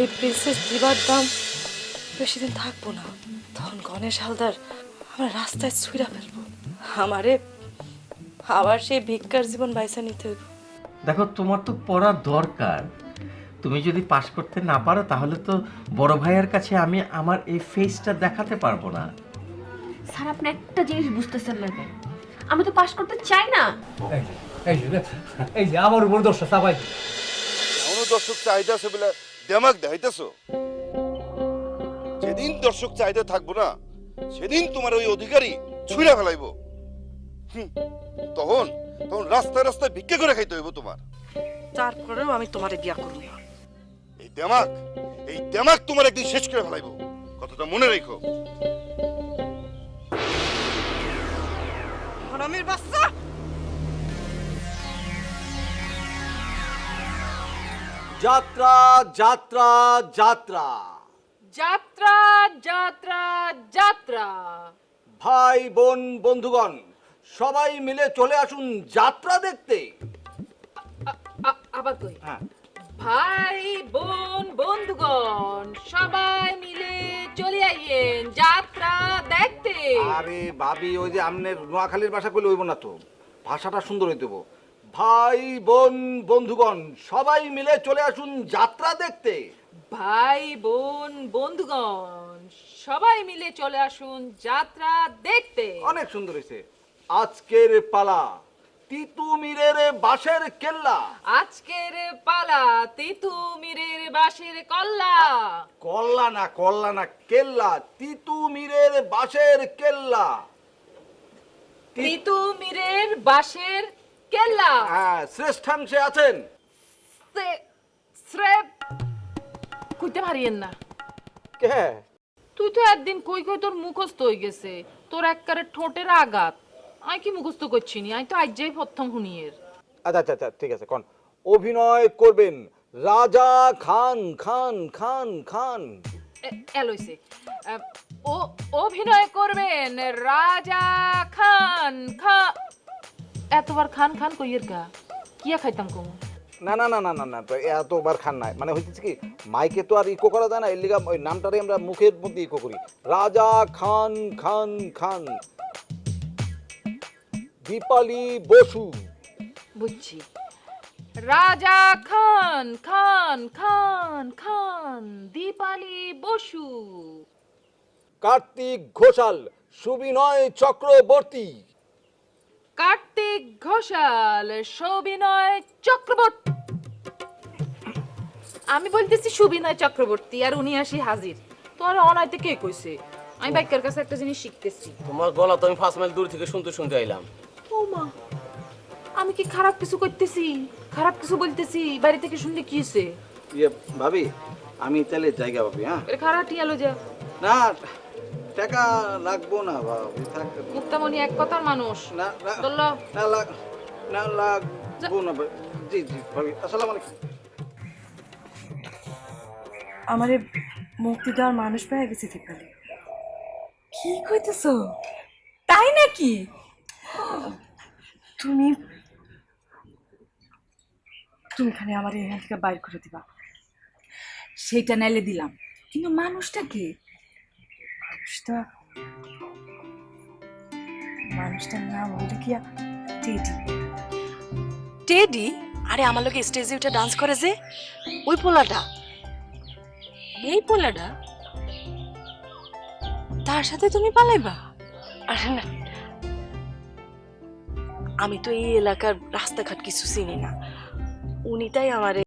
এই প্রিন্সেস দিবার দাম বেশি দিন থাকব না। তখন গণেশ হালদার আমরা রাস্তায় ছুঁড়া ফেলব। আমারে আবার সেই ভিক্ষার জীবন বাইসা নিতে হইব। দেখো তোমার তো পড়া দরকার। তুমি যদি পাশ করতে না পারো তাহলে তো বড় ভাইয়ের কাছে আমি আমার এই ফেসটা দেখাতে পারব না। স্যার আপনি একটা জিনিস বুঝতেছেন না কেন? আমি তো পাশ করতে চাই না। এই যে এই যে আমার উপর দোষটা চাপাই দিল। এমনও দর্শক চাহিদা আছে বলে দেমাক দেখাইতেছ? যেদিন দর্শক চাহিদা থাকব না সেদিন তোমার ওই অধিকারী ছুঁড়া ফেলাইব। তখন তখন রাস্তায় রাস্তায় ভিক্ষা করে খাইতে হইব তোমার। তারপরেও আমি তোমারে বিয়া করব না। এই দেমাক এই দেমাক তোমার একদিন শেষ করে ফেলাইব। কথাটা মনে রেখো। হারামির বাচ্চা! যাত্রা যাত্রা যাত্রা। যাত্রা যাত্রা যাত্রা। ভাই বোন বন্ধুগণ সবাই মিলে চলে আসুন যাত্রা দেখতে। আ- আবার কই? হ্যাঁ। ভাই বোন বন্ধুগণ সবাই মিলে চলে আইয়েন যাত্রা দেখতে। আরে ভাবি ওই যে আমনের নোয়াখালীর ভাষা কইলে হইব না তো? ভাষাটা সুন্দর হইতে হইব। ভাই বোন বন্ধুগণ সবাই মিলে চলে আসুন যাত্রা দেখতে। ভাই বোন বন্ধুগণ সবাই মিলে চলে আসুন যাত্রা দেখতে। অনেক সুন্দর হয়েছে। আজকের পালা তিতুমিরের বাঁশের কেল্লা। আজকের পালা তিতুমিরের বাঁশের কল্লা। কল্লা না কল্লা না কেল্লা তিতুমিরের বাঁশের কেল্লা। তিতুমিরের বাঁশের কেল্লা। হ্যাঁ শ্রেষ্ঠাংশে আছেন। সে- স্রেফ কইতে পারিয়েন না। কে? তুই তো একদিন কই কই তোর মুখস্থ হয়ে গেছে। তোর একবারে ঠোঁটের আঘাত। আমি কি মুখস্থ করছি নি? আমি তো আজ্জাই প্রথম হুনিয়ের আচ্ছা আচ্ছা আচ্ছা ঠিক আছে কোন। অভিনয় করবেন রাজা খান খান খান খান। এলইছে ও অভিনয় করবেন রাজা খান খা এতবার খান খান কইয়ের গা। কিয়া খাইতাম কমু? না না না না না না তো এতবার খান নাই। মানে হইতেছে কি মাইকে তো আর ইকো করা যায় না এর লিগা ওই নামটারে আমরা মুখের মধ্যে ইকো করি। রাজা খান খান খান। দীপালি বসু। বুঝছি। রাজা খান খান খান খান দীপালি বসু। কার্তিক ঘোষাল সুবিনয় চক্রবর্তী। কার্তিক ঘোষাল সবিনয় চক্রবর্তী। আমি বলতেছি সুবিনয় চক্রবর্তী আর উনি আসি হাজির। তোর অনাইতে কে কইছে? আমি বাইকের কাছে একটা জিনিস শিখতেছি। তোমার গলা তো আমি পাঁচ মাইল দূর থেকে শুনতে শুনতে আইলাম। ও মা আমি কি খারাপ কিছু করতেছি? খারাপ কিছু বলতেছি? বাড়ি থেকে শুনলে কি হয়েছে ইয়ে ভাবি আমি তাহলে জায়গা ভাবি হ্যাঁ? এর খারাপ টিয়ালো যা না টাকা লাগবো না ভাবি থাক মুক্তামণি এক কথার মানুষ। না না চল না লাগ না লাগবো না ভাই। জি জি ভাবি আসসালামু আলাইকুম। আমারে মুক্তি দেওয়ার মানুষ পেয়ে গেছি দীপালি কি কইতেছো? তাই নাকি? তুমি তুমি খালি আমার এখান থেকে বাইর করে দিবা। সেইটা নাইলে দিলাম। কিন্তু মানুষটা কে? মানুষটা মানুষটার নাম হইলে কি? টেডি টেডি আরে, আমার লোকে স্টেজে উঠে ডান্স করে যে। ওই পোলাটা। এই পোলাটা? তার সাথে তুমি পালাইবা? আরে না। আমি তো এই এলাকার রাস্তাঘাট কিছু চিনি না। উনি তাই আমার